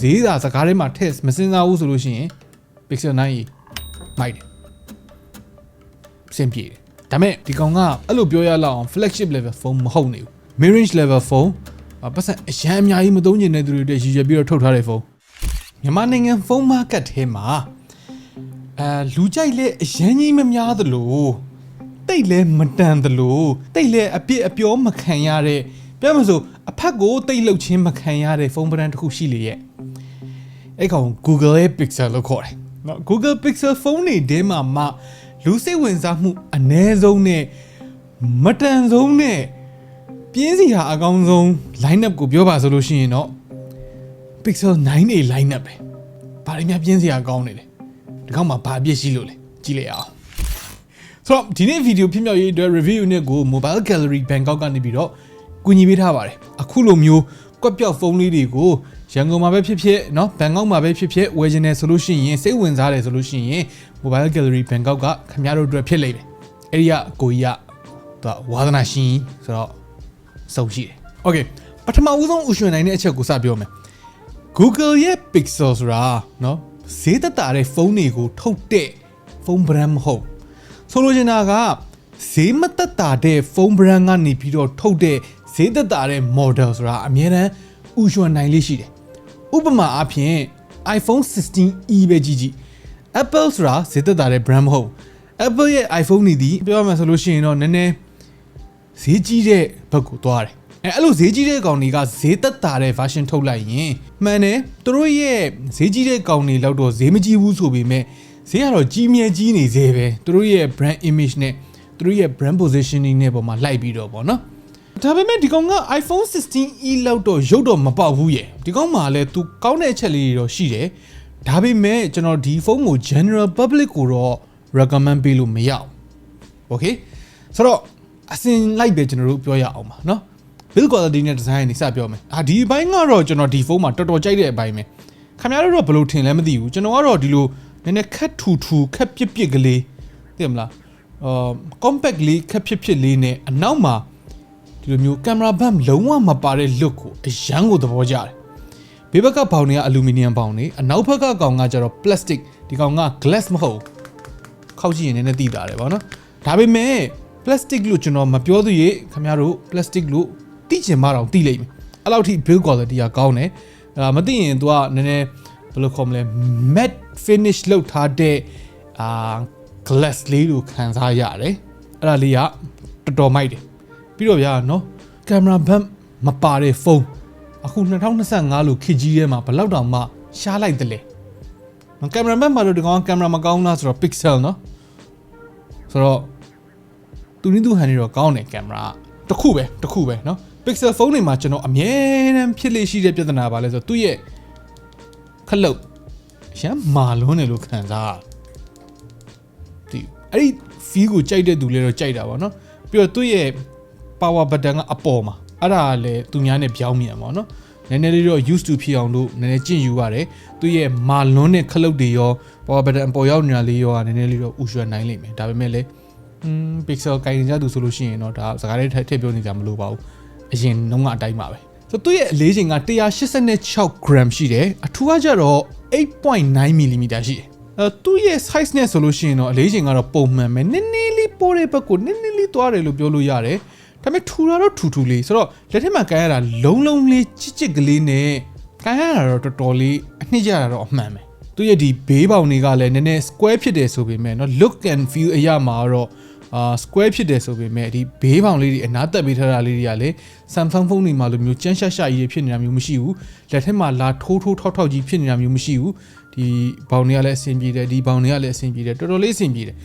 ဈေးသာစကားထဲမှာထည့်မစင်စားဘူးဆိုလို့ရှိရင် Pixel 9ကြီးမိုက်တယ်စင်ပြေတယ်ဒါပေမဲ့ဒီကောင်ကအဲ့လိုပြောရလောက်အောင် flagship level phone မဟုတ်နေဘူး mid range level phone အပတ်စံအရန်အများကြီးမသုံးကျင်တဲ့သူတွေအတွက်ရည်ရွယ်ပြီးတော့ထုတ်ထားတဲ့ဖုန်းမြန်မာနိုင်ငံဖုန်း market ထဲမှာအဲလူကြိုက်လဲအရန်ကြီးမများသလိုတိတ်လဲမတန်သလိုတိတ်လဲအပြစ်အပြောမခံရတဲ့ပြောမစို့အဖက်ကိုတိတ်လုတ်ချင်းမခံရတဲ့ဖုန်းပရန်တစ်ခုရှိလေရဲ့ အဲ့ကောင် Google ရဲ့ Pixel လို့ခေါ်တယ်နော် Google Pixel ဖုန်းတွေထဲမှာမှလူစိတ်ဝင်စားမှုအ ਨੇ ဆုံးနဲ့မတန်ဆုံးနဲ့ပြင်းစီဟာအကောင်းဆုံး line up ကိုပြောပါဆိုလို့ရှိရင်တော့ Pixel 9A line up ပဲဘာတွေများပြင်းစီဟာကောင်းနေလဲဒီကောင်မှာဘာအပြစ်ရှိလို့လဲကြည့်လိုက်အောင်ဆိုတော့ဒီနေ့ဗီဒီယိုဖြစ်မြောက်ရေးအတွက် review unit ကို Mobile Gallery Bangkok ကနေပြီးတော့ကူညီပေးထားပါတယ်အခုလိုမျိုးကွက်ပြောက်ဖုန်းလေးတွေကို ရန်ကုန်မှာပဲဖြစ်ဖြစ်เนาะဘန်ကောက်မှာပဲဖြစ်ဖြစ်ဝယ်ချင်တယ်ဆိုလို့ရှိရင်စိတ်ဝင်စားတယ်ဆိုလို့ရှိရင် Mobile Gallery Bangkok ကခင်ဗျားတို့အတွက်ဖြစ်လိမ့်မယ်အဲ့ဒီကကိုကြီးကသူကဝါသနာရှင်ဆိုတော့ စုံရှိတယ်။ Okay ပထမဦးဆုံးဥရှင်နိုင်တဲ့အချက်ကိုစပြောမယ်။ Google ရဲ့ Pixel ဆိုတာနော်ဈေးသက်သာတဲ့ဖုန်းတွေကိုထုတ်တဲ့ဖုန်း brand မဟုတ်။ဆိုလိုချင်တာကဈေးမသက်သာတဲ့ဖုန်း brand ကနေပြီးတော့ထုတ်တဲ့ဈေးသက်သာတဲ့ model ဆိုတာအများတန်းဥရှင်နိုင်လေးရှိတယ်။ ဥပမာအားဖြင့် iPhone 16e ပဲကြည့်ကြည့် Apple ဆိုတာဈေးသက်သာတဲ့ brand မဟုတ်။ Apple ရဲ့ iPhone နေသည်ပြောရမှာဆိုလို့ရှိရင်တော့နည်းနည်းဈေးကြီးတဲ့ဘက်ကိုသွားတယ်အဲအဲ့လိုဈေးကြီးတဲ့ကောင်တွေကဈေးသက်သာတဲ့ version ထုတ်လိုက်ရင်မှန်တယ်သူတို့ရဲ့ဈေးကြီးတဲ့ကောင်တွေလောက်တော့ဈေးမကြီးဘူးဆိုပေမဲ့ဈေးကတော့ကြီးမြဲကြီးနေသေးပဲသူတို့ရဲ့ brand image နဲ့သူတို့ရဲ့ brand positioning နဲ့ပေါ်မှာလိုက်ပြီးတော့ဗောနော် ဒါပေမဲ့ဒီကောင်က iPhone 16e လောက်တော့ရုပ်တော့မပေါက်ဘူးရဲ့ဒီကောင်မှလည်းသူကောင်းတဲ့အချက်လေးတွေတော့ရှိတယ်ဒါပေမဲ့ကျွန်တော်ဒီဖုန်းကို general public ကိုတော့ recommend ပေးလို့မရဘူး okay ဆိုတော့အစင်လိုက်ပဲကျွန်တော်တို့ပြောရအောင်ပါเนาะ build quality နဲ့ design နေစပြောမယ်အာဒီအပိုင်းကတော့ကျွန်တော်ဒီဖုန်းမှာတော်တော်ကြိုက်တဲ့အပိုင်းပဲခင်ဗျားတို့တော့ဘယ်လိုထင်လဲမသိဘူးကျွန်တော်ကတော့ဒီလိုနည်းနည်းခက်ထူထူခက်ပြစ်ပြစ်ကလေးသိမလားအာ compact လေးခက်ဖြစ်ဖြစ်လေးနဲ့အနောက်မှာ ဒီလိုမျိုး camera bump လုံးဝမပါတဲ့ look ကိုအရန်ကိုသဘောကျတယ်ဘေးဘက်ကဘောင်တွေကအလူမီနီယံဘောင်တွေအနောက်ဘက်ကကောင်ကကျတော့ plastic ဒီကောင်က glass မဟုတ်ဘူးခောက်ကြည့်ရင်နည်းနည်းသိတာတယ်ဗောနော်ဒါပေမဲ့ plastic လို့ကျွန်တော်မပြောသေးရေခင်ဗျားတို့ plastic လို့သိချင်မှတော့သိလိမ့်မယ်အဲ့လောက်ထိ build quality ကကောင်းတယ်အဲ့မသိရင် तू ကနည်းနည်းဘယ်လိုခေါ်မလဲ matte finish လောက်ထားတဲ့အာ glass လေးကိုခံစားရတယ်အဲ့ဒါလေးကတော်တော်မိုက်တယ် ပြီးတော့ဗျာနော်ကင်မရာဘတ်မပါတဲ့ဖုန်းအခု2025လို့ခေတ်ကြီးထဲမှာဘလောက်တောင်မှရှားလိုက်တယ်လေနော်ကင်မရာဘတ်မှာလို့ဒီကောင်ကင်မရာမကောင်းလားဆိုတော့ pixel နော်ဆိုတော့သူနည်းသူဟန်နေတော့ကောင်းတယ်ကင်မရာတခုပဲတခုပဲနော် pixel ဖုန်းတွေမှာကျွန်တော်အမြဲတမ်းဖြစ်လေရှိတဲ့ပြဿနာပါလဲဆိုတော့သူ့ရဲ့ခလုတ်ရမ်းမာလွန်းတယ်လို့ခံစားဒီအဲ့ဒီ feel ကိုကြိုက်တဲ့သူလဲတော့ကြိုက်တာပါနော်ပြီးတော့သူ့ရဲ့ power button ကအပေါ်မှာအဲ့ဒါလည်းသူများနဲ့ပြောင်းမြန်ပါတော့နည်းနည်းလေးတော့ used to ဖြစ်အောင်လို့နည်းနည်းကြင့်ယူရတယ်သူရဲ့မာလွန်းတဲ့ခလုတ်တွေရော power button ပေါ်ရောက်နေတာလေးရောနည်းနည်းလေးတော့ဥရွှဲနိုင်လိမ့်မယ်ဒါပေမဲ့လည်းอืม pixel ကိုင်နေကြသူဆိုလို့ရှိရင်တော့ဒါစကားလေးထည့်ပြောနေကြမလို့ပါဘူးအရင်နှုန်းကအတိုင်းပါပဲဆိုသူ့ရဲ့အလေးချိန်က186 gram ရှိတယ်အထူးကကြတော့8.9 mm ရှိတယ်အဲသူ့ရဲ့ size နဲ့ဆိုလို့ရှိရင်တော့အလေးချိန်ကတော့ပုံမှန်ပဲနည်းနည်းလေးပိုးတဲ့ဘက်ကိုနည်းနည်းလေးသွားတယ်လို့ပြောလို့ရတယ် ဒါပေမဲ့ထူတာတော့ထူထူလေးဆိုတော့လက်ထက်မှာကန်ရတာလုံးလုံးလေးချစ်ချစ်ကလေးနဲ့ကန်ရတာတော့တော်တော်လေးအနှစ်ကျတာတော့အမှန်ပဲသူရဲ့ဒီဘေးပေါင်တွေကလည်းနည်းနည်း square ဖြစ်တယ်ဆိုပေမဲ့เนาะ look and feel အရာမှာတော့အာ square ဖြစ်တယ်ဆိုပေမဲ့ဒီဘေးပေါင်လေးတွေအနားတက်ပေးထားတာလေးတွေကလည်း Samsung ဖုန်းတွေမှာလိုမျိုးကြမ်းရှာရှာကြီးဖြစ်နေတာမျိုးမရှိဘူးလက်ထက်မှာလာထိုးထိုးထောက်ထောက်ကြီးဖြစ်နေတာမျိုးမရှိဘူးဒီဘောင်တွေကလည်းအဆင်ပြေတယ်ဒီဘောင်တွေကလည်းအဆင်ပြေတယ်တော်တော်လေးအဆင်ပြေတယ်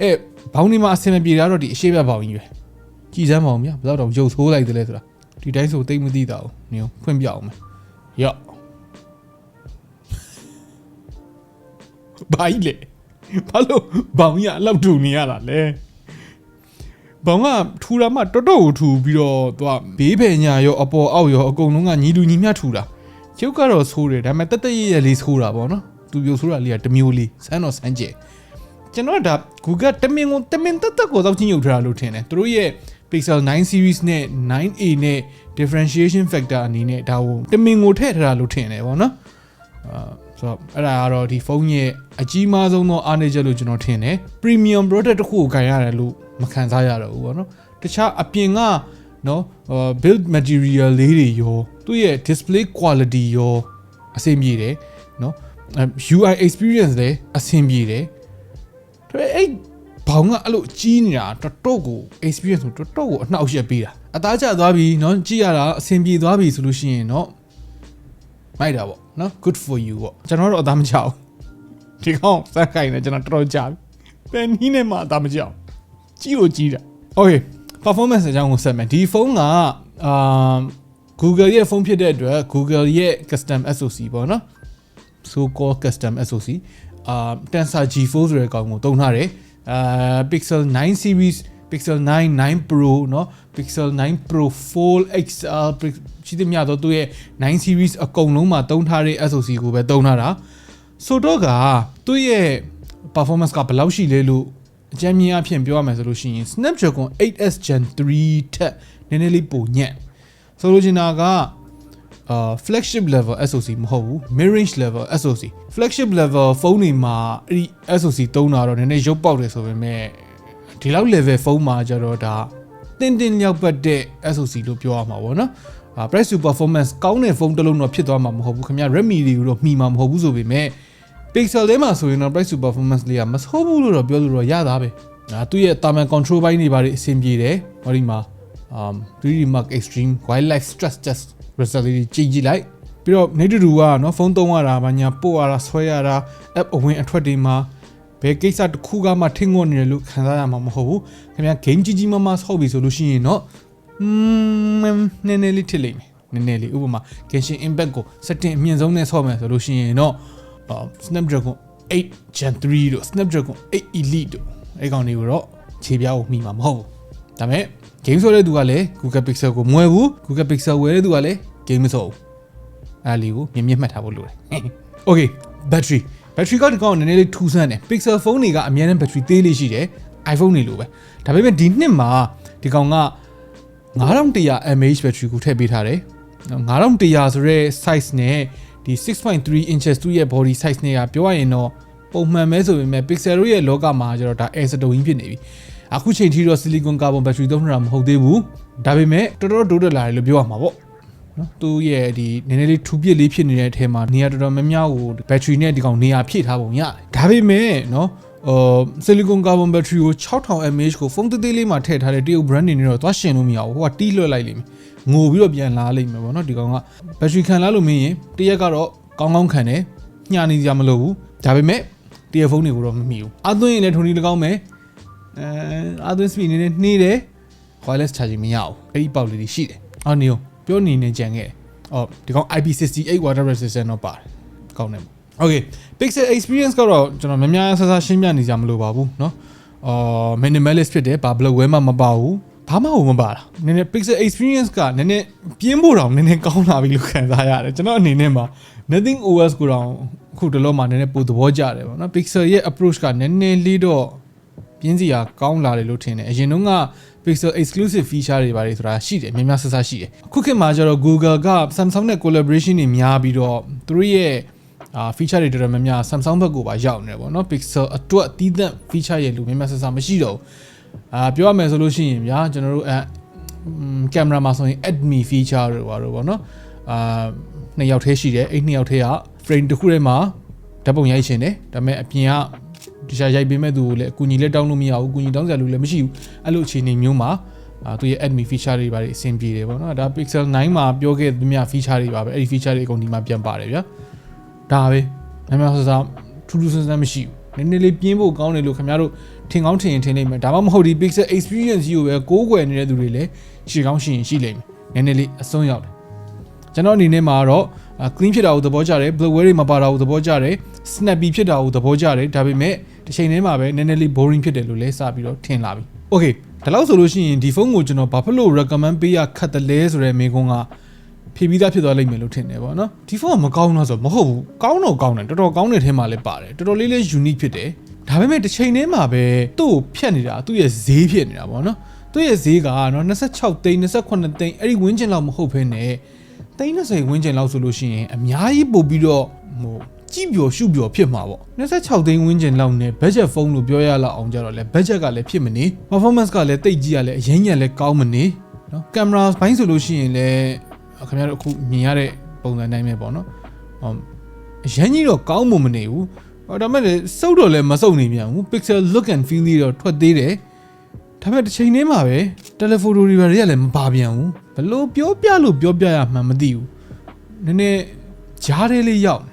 အဲဘောင်တွေမှာအဆင်မပြေတာတော့ဒီအရှိဘက်ဘောင်ကြီးပဲ ကြည်စမ်းပါအောင်ဗျာဘယ်တော့တော့ရုပ်ဆိုးလိုက်တယ်လဲဆိုတာဒီတိုင်းဆိုတိတ်မသိတာဘူးနင်ဖွင့်ပြအောင်မယ်ရော့ဘာကြီးလဲဘာလို့ဘောင်ကြီးကအလောက်ထူနေရတာလဲဘောင်ကထူတာမှတော်တော်ကိုထူပြီးတော့သူကဘေးဖယ်ညာရောအပေါ်အောက်ရောအကုန်လုံးကညီလူညီမျှထူတာကျုပ်ကတော့ဆိုးတယ်ဒါပေမဲ့တက်တက်ရရလေးဆိုးတာပေါ့နော်သူပြောဆိုးတာလေးကတစ်မျိုးလေးစမ်းတော့စမ်းကြဲကျွန်တော်ကဒါ Google တမင်ကိုတမင်တက်တက်ကိုတော့ချင်းရုပ်ထားတာလို့ထင်တယ်သူတို့ရဲ့ Pixel 9 series နဲ့ 9A နဲ့ differentiation factor အနေနဲ့ဒါကိုတမင်ကိုထည့်ထားတာလို့ထင်တယ်ပေါ့နော်အာဆိုတော့အဲ့ဒါကတော့ဒီဖုန်းရဲ့အကြီးမားဆုံးသောအားနည်းချက်လို့ကျွန်တော်ထင်တယ် premium product တစ်ခုကိုခံရတယ်လို့မခံစားရတော့ဘူးပေါ့နော်တခြားအပြင်ကနော်ဟို build material လေးတွေရောသူ့ရဲ့ display quality ရောအဆင်ပြေတယ်နော်အဲ UI experience လည်းအဆင်ပြေတယ်ဒါပေမဲ့အဲ့ ဘောင်ကအဲ့လိုကြီးနေတာတော်တော်ကို experience ကိုတော်တော်ကိုအနှောက်အယှက်ပေးတာအသားကျသွားပြီเนาะကြည့်ရတာအဆင်ပြေသွားပြီဆိုလို့ရှိရင်เนาะမိုက်တာပေါ့เนาะ good for you ပေါ့ကျွန်တော်တော့အသားမချဘူးဒီကောင်စက်ခိုင်နေကျွန်တော်တော်တော်ကြာပြီဘယ်နည်းနဲ့မှအသားမချဘူးကြီးလို့ကြီးတာ okay performance အကြောင်းကိုဆက်မယ်ဒီဖုန်းကအာ Google ရဲ့ဖုန်းဖြစ်တဲ့အတွက် Google ရဲ့ custom SoC ပေါ့နော် so called custom SoC အာ Tensor G4 ဆိုတဲ့ကောင်ကိုသုံးထားတယ် အာ Pixel 9 series Pixel 9 9 Pro เนาะ Pixel 9 Pro Fold XL ရှိသမျှတော့သူ့ရဲ့9 series အကုန်လုံးမှာသုံးထားတဲ့ SoC ကိုပဲသုံးထားတာဆိုတော့ကသူ့ရဲ့ performance ကဘယ်လောက်ရှိလဲလို့အကြမ်းမြင်အဖြစ်ပြောရမယ်ဆိုလို့ရှိရင် Snapdragon 8s Gen 3ထက်နည်းနည်းလေးပိုညံ့ဆိုလိုချင်တာက အာ flagship level SoC မဟုတ်ဘူး mid range level SoC flagship level ဖုန်းတွေမှာအဲ့ဒီ SoC သုံးတာတော့နည်းနည်းရုပ်ပေါက်တယ်ဆိုပေမဲ့ဒီလောက် level ဖုန်းမှာကျတော့ဒါတင်းတင်းလျောက်ပတ်တဲ့ SoC လို့ပြောရမှာပေါ့နော်အာ price to performance ကောင်းတဲ့ဖုန်းတစ်လုံးတော့ဖြစ်သွားမှာမဟုတ်ဘူးခင်ဗျ Redmi တွေကိုတော့မှီမှာမဟုတ်ဘူးဆိုပေမဲ့ Pixel ထဲမှာဆိုရင်တော့ price to performance လေးကမဆိုးဘူးလို့တော့ပြောလို့တော့ရတာပဲ။ဒါသူ့ရဲ့ thermal control ဘိုင်းတွေပါတယ်အဆင်ပြေတယ်။ဟောဒီမှာ um 3D Mark Extreme Wildlife Stress Test result လေးကြည့်ကြည့်လိုက်။ပြီးတော့နေတူတူကနော်ဖုန်းသုံးရတာဗညာပို့ရတာဆွဲရတာ app အဝင်အထွက်တွေမှာဘယ်ကိစ္စတစ်ခုကမှထင်ငေါနေတယ်လို့ခံစားရမှာမဟုတ်ဘူး။ခင်ဗျာ game ကြီးကြီးမားမားဆော့ပြီဆိုလို့ရှိရင်တော့อืมနည်းနည်းလေးထစ်လိမ့်မယ်။နည်းနည်းလေးဥပမာ Genshin Impact ကို setting အမြင့်ဆုံးနဲ့ဆော့မယ်ဆိုလို့ရှိရင်တော့ uh, Snapdragon 8 Gen 3တို့ Snapdragon 8 Elite တို့အဲ့ကောင်တွေကိုတော့ခြေပြားကိုမှီမှာမဟုတ်ဘူး ဒါပေမဲ့ game ဆိုတဲ့သူကလည်း Google Pixel ကိုမွဲဘူး Google Pixel ဝယ်တဲ့သူကလည်း game မဆော့ဘူးအဲ့လေးကိုမြင်မြင်မှတ်ထားဖို့လိုတယ် Okay battery battery ကဒီကောင်ကနည်းနည်းလေးထူးဆန်းတယ် Pixel ဖုန်းတွေကအများနဲ့ battery သေးလေးရှိတယ် iPhone တွေလိုပဲဒါပေမဲ့ဒီနှစ်မှာဒီကောင်က9100 mAh battery ကိုထည့်ပေးထားတယ်9100ဆိုတဲ့ size နဲ့ဒီ6.3 inches သူ့ရဲ့ body size နဲ့ကပြောရရင်တော့ပုံမှန်ပဲဆိုပေမဲ့ Pixel တို့ရဲ့လောကမှာကျတော့ဒါ air စတုံကြီးဖြစ်နေပြီ အခုချိန်ထိတော့ silicon carbon battery သုံးနေတာမဟုတ်သေးဘူးဒါပေမဲ့တော်တော်တိုးတက်လာတယ်လို့ပြောရမှာပေါ့နော်သူရဲ့ဒီနည်းနည်းလေးထူပြစ်လေးဖြစ်နေတဲ့အထဲမှာနေရာတော်တော်များများကို battery နဲ့ဒီကောင်နေရာဖြည့်ထားပုံရတယ်ဒါပေမဲ့နော်အော် silicon carbon battery ကို6000 mAh ကိုဖုန်းသေးသေးလေးမှာထည့်ထားတဲ့တရုတ် brand နေနဲ့တော့သွားရှင်လို့မရဘူးဟိုကတီးလွှတ်လိုက်လိမ့်မယ်ငိုပြီးတော့ပြန်လာလိမ့်မယ်ပေါ့နော်ဒီကောင်က battery ခံလာလို့မင်းရင်တရက်ကတော့ကောင်းကောင်းခံတယ်ညှာနေကြမလို့ဘူးဒါပေမဲ့တရက်ဖုန်းတွေကိုတော့မမီဘူးအသွင်းရင်လည်းထုံဒီ၎င်းမယ် အဲအသွင်း speed နေနေနှေးတယ် wireless charging မရဘူးအဲ့ဒီပေါက်လေးတွေရှိတယ်အော်နေရောပြောနေနေကြံခဲ့တယ်အော်ဒီကောင် IP68 water resistant တော့ပါတယ်ကောင်းတယ် Okay Pixel experience ကတော့ကျွန်တော်များများဆဆရှင်းပြနေကြမလို့ပါဘူးเนาะအော် minimalist ဖြစ်တယ်ဘာ block ဝဲမှမပါဘူးဘာမှမပါတာနည်းနည်း Pixel experience ကနည်းနည်းပြင်းဖို့တောင်နည်းနည်းကောင်းလာပြီလို့ခံစားရတယ်ကျွန်တော်အနေနဲ့မှာ nothing OS ကိုတောင်အခုတလောမှာနည်းနည်းပိုသဘောကျတယ်ပေါ့နော် Pixel ရဲ့ approach ကနည်းနည်းလေးတော့ ပြင်းစီရာကောင်းလာတယ်လို့ထင်တယ်အရင်တုန်းက Pixel exclusive feature တွေပါတယ်ဆိုတာရှိတယ်များများဆဆရှိတယ်အခုခေတ်မှာကျတော့ Google က Samsung နဲ့ collaboration တွေများပြီးတော့သူတို့ရဲ့အာ feature တွေတော်တော်များများ Samsung ဘက်ကိုပါရောက်နေတယ်ပေါ့နော် Pixel အတွက်တီးသန့် feature ရဲ့လူများများဆဆမရှိတော့ဘူးအာပြောရမယ်ဆိုလို့ရှိရင်ဗျာကျွန်တော်တို့အဲကင်မရာမှာဆိုရင် adme feature တွေပါတော့ဗောနော်အာနှစ်ယောက်သေးရှိတယ်အဲ့နှစ်ယောက်သေးက frame တစ်ခုထဲမှာဓာတ်ပုံရိုက်ရှင်တယ်ဒါပေမဲ့အပြင်က ဒီရှာရိုက်ပေးမဲ့သူကိုလည်းအကူညီလက်တောင်းလို့မရဘူးအကူညီတောင်းစရာလူလည်းမရှိဘူးအဲ့လိုအခြေအနေမျိုးမှာအာသူရဲ့ adme feature တွေပါတယ်အဆင်ပြေတယ်ဗောနော်ဒါ Pixel 9မှာပြောခဲ့သမျှ feature တွေပါပဲအဲ့ဒီ feature တွေအကုန်ဒီမှာပြန်ပါတယ်ဗျာဒါပဲများများဆဆထူးထူးဆန်းဆန်းမရှိဘူးနည်းနည်းလေးပြင်းဖို့ကောင်းတယ်လို့ခင်ဗျားတို့ထင်ကောင်းထင်ရင်ထင်လိမ့်မယ်ဒါမှမဟုတ်ဒီ Pixel experience ကြီးကိုပဲကိုးကွယ်နေတဲ့သူတွေလည်းရှိကောင်းရှိရင်ရှိလိမ့်မယ်နည်းနည်းလေးအစွန်းရောက်တယ်ကျွန်တော်အနေနဲ့မှာတော့ clean ဖြစ်တာကိုသဘောကျတယ် bloatware တွေမပါတာကိုသဘောကျတယ် snappy ဖြစ်တာကိုသဘောကျတယ်ဒါပေမဲ့ တစ်ချိန်တည်းမှာပဲနည်းနည်းလေး boring ဖြစ်တယ်လို့လည်းစပြီးတော့ထင်လာပြီ okay ဒါလို့ဆိုလို့ရှိရင်ဒီဖုန်းကိုကျွန်တော်ဘာဖြစ်လို့ recommend ပေးရခတ်တယ်လဲဆိုတဲ့မိကုန်းကဖြည့်ပြီးသားဖြစ်သွားလိမ့်မယ်လို့ထင်တယ်ပေါ့နော်ဒီဖုန်းကမကောင်းတော့ဆိုမဟုတ်ဘူးကောင်းတော့ကောင်းတယ်တော်တော်ကောင်းတဲ့ထဲမှာလည်းပါတယ်တော်တော်လေးလေး unique ဖြစ်တယ်ဒါပေမဲ့တစ်ချိန်တည်းမှာပဲသူ့ကိုဖြတ်နေတာသူ့ရဲ့ဈေးဖြစ်နေတာပေါ့နော်သူ့ရဲ့ဈေးကနော်26သိန်း28သိန်းအဲ့ဒီဝင်းကျင်လောက်မဟုတ်ဘဲနဲ့သိန်း20ဝင်းကျင်လောက်ဆိုလို့ရှိရင်အများကြီးပို့ပြီးတော့ဟို ကြည့်ပျော်ရှုပျော်ဖြစ်မှာပေါ့26သိန်းဝန်းကျင်လောက်နဲ့ budget phone လို့ပြောရလောက်အောင်ကြတော့လဲ budget ကလည်းဖြစ်မနေ performance ကလည်းတိတ်ကြီးရလဲအရင်ညာလဲကောင်းမနေနော်ကင်မရာဘိုင်းဆိုလို့ရှိရင်လဲခင်ဗျားတို့အခုမြင်ရတဲ့ပုံစံတိုင်းပဲပေါ့နော်အရင်ကြီးတော့ကောင်းမှမနေဘူးအော်ဒါမဲ့စုပ်တော့လည်းမစုပ်နေပြန်ဘူး pixel look and feel တွေတော့ထွက်သေးတယ်ဒါပေမဲ့တစ်ချိန်တည်းမှာပဲတယ်လီဖုန်းတွေဘာတွေကလည်းမပါပြန်ဘူးဘလို့ပြောပြလို့ပြောပြရမှန်မသိဘူးနည်းနည်းကြားသေးလေးရောက်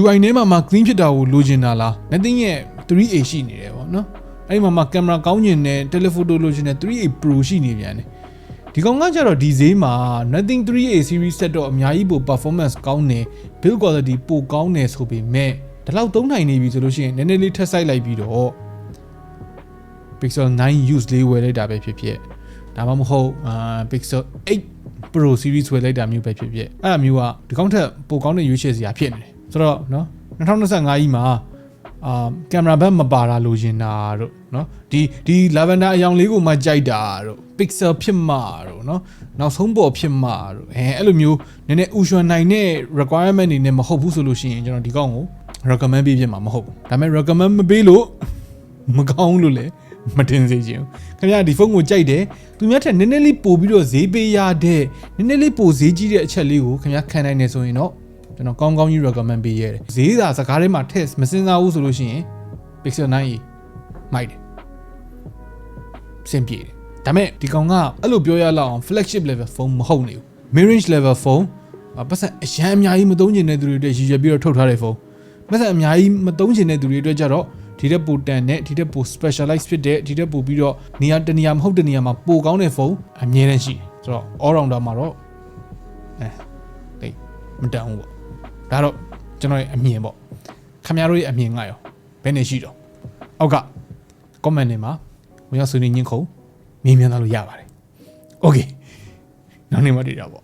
UI ထဲမှာမှ clean ဖြစ်တာကိုလိုချင်တာလား nothing ရဲ့ 3A ရှိနေတယ်ပေါ့နော်အဲ့ဒီမှာမှကင်မရာကောင်းကျင်တဲ့ telephoto လိုချင်တဲ့ 3A Pro ရှိနေပြန်တယ်ဒီကောင်ကကြတော့ဒီဈေးမှာ nothing 3A series set တော့အများကြီးပို performance ကောင်းတယ် build quality ပိုကောင်းတယ်ဆိုပေမဲ့ဒီလောက်သုံးနိုင်နေပြီဆိုလို့ရှိရင်နည်းနည်းလေးထပ်ဆိုင်လိုက်ပြီးတော့ Pixel 9 use လေးဝယ်လိုက်တာပဲဖြစ်ဖြစ်ဒါမှမဟုတ်အာ Pixel 8 Pro series ဝယ်လိုက်တာမျိုးပဲဖြစ်ဖြစ်အဲ့အမျိုးကဒီကောင်းထက်ပိုကောင်းတဲ့ရွေးချယ်စရာဖြစ်နေတယ် ဆိုတော့เนาะ2025ကြီးမှာအာကင်မရာဘက်မပါတာလိုချင်တာတို့เนาะဒီဒီ lavender အယောင်လေးကိုမှကြိုက်တာတို့ pixel ဖြစ်မှာတို့เนาะနောက်ဆုံးပေါ်ဖြစ်မှာတို့အဲအဲ့လိုမျိုးနည်းနည်းဥရွှန်နိုင်တဲ့ requirement တွေနဲ့မဟုတ်ဘူးဆိုလို့ရှိရင်ကျွန်တော်ဒီကောင်းကို recommend ပေးဖြစ်မှာမဟုတ်ဘူးဒါပေမဲ့ recommend မပေးလို့ မကောင်းလို့လည်းမတင်စေချင်ဘူးခင်ဗျာဒီဖုန်းကိုကြိုက်တယ်သူများထက်နည်းနည်းလေးပို့ပြီးတော့ဈေးပေးရတဲ့နည်းနည်းလေးပို့ဈေးကြီးတဲ့အချက်လေးကိုခင်ဗျာခံနိုင်နေဆိုရင်တော့ ကျွန်တော်ကောင်းကောင်းကြီး recommend ပေးရတယ်ဈေးသာစကားထဲမှာ test မစင်စားဘူးဆိုလို့ရှိရင် Pixel 9မိုက်တယ်စင်ပြေတယ်ဒါမဲ့ဒီကောင်ကအဲ့လိုပြောရလောက်အောင် flagship level phone မဟုတ်နေဘူး mid range level phone ပတ်စံအရန်အများကြီးမသုံးချင်တဲ့သူတွေအတွက်ရည်ရွယ်ပြီးတော့ထုတ်ထားတဲ့ဖုန်းပတ်စံအများကြီးမသုံးချင်တဲ့သူတွေအတွက်ကြတော့ဒီတက်ပိုတန်နဲ့ဒီတက်ပို specialize ဖြစ်တဲ့ဒီတက်ပိုပြီးတော့နေရာတနေရာမဟုတ်တဲ့နေရာမှာပိုကောင်းတဲ့ဖုန်းအမြဲတမ်းရှိတယ်ဆိုတော့ all rounder မှာတော့အဲတိတ်မတန်ဘူးပေါ့ ဒါတော့ကျွန်တော်ရဲ့အမြင်ပေါ့ခင်ဗျားတို့ရဲ့အမြင်ကရောဘယ်နဲ့ရှိတော့အောက်က comment တွေမှာဝင်ရောက်ဆွေးနွေးညှင်းခုံမြင်မြန်လာလို့ရပါတယ် okay နောက်နေ့မှတွေ့ကြပါ